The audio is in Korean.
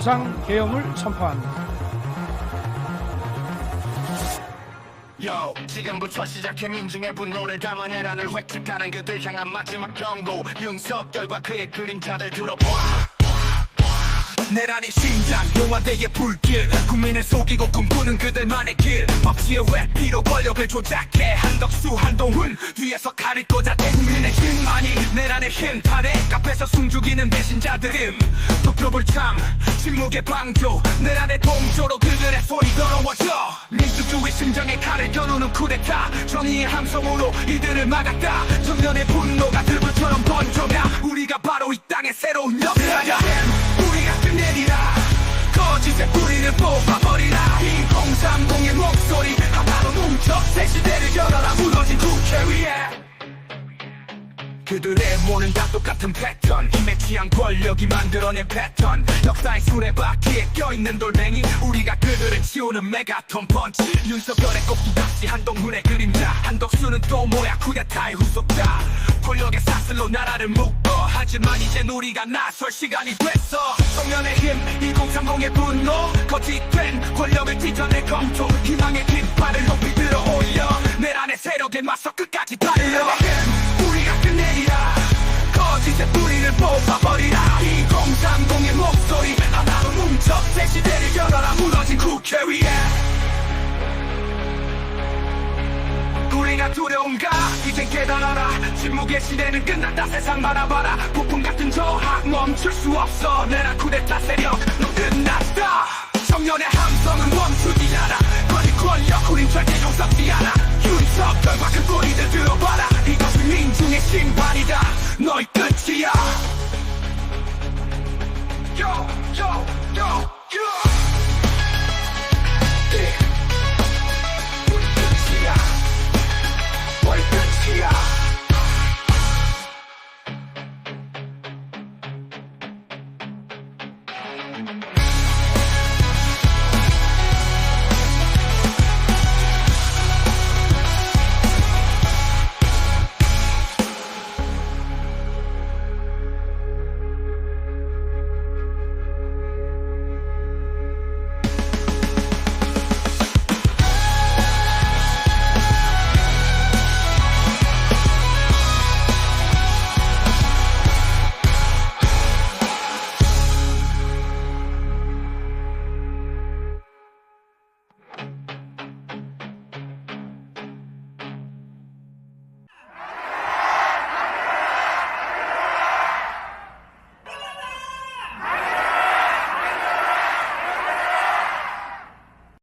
비상 계엄을 선포합니다. Yo, 지금부터 시작해 민중의 분노를 담아내라를 획득하는 그들 향한 마지막 경고 윤석열과 그의 그림자들 들어봐 내란의 심장 용화대의 불길. 국민을 속이고 꿈꾸는 그들만의 길. 법치의 회피로 권력을 조작해. 한덕수 한동훈 뒤에서 칼을 꽂아 국민의 힘만이 내란의 힘. 탄핵 앞에서 숨죽이는 배신자들임. 독표불참 침묵의 방조. 내란의 동조로 그들의 소리 더러워져. 민주주의 심장에 칼을 겨누는 쿠데타. 정의의 함성으로 이들을 막았다. 청년의 분노가 들불 그들의 모는 다 똑같은 패턴. 힘에 취한 권력이 만들어낸 패턴. 역사의 수레 바퀴에 껴있는 돌멩이. 우리가 그들을 치우는 메가톤 펀치. 윤석열의 꼭두각시 한동훈의 그림자. 한덕수는 또 뭐야? 쿠데타의 후속자. 권력의 사슬로 나라를 묶어. 하지만 이젠 우리가 나설 시간이 됐어. 청년의 힘 2030의 분노. 거짓된 권력을 찢어내 검토 희망의 깃발을 높이 내가 두려운가? 이젠 깨달아라. 침묵의 시대는 끝났다. 세상 바라봐라. 폭풍 같은 저항 멈출 수 없어. 내라 쿠데타 세력 넌 끝났다. 청년의 함성은 멈추지 않아. 거짓 권력 우린 절대 용서지 않아. 윤석 결과 그 꼬리들 들어봐라. 이것은 민중의 신발이다. 너희 끝이야. Yo, yo.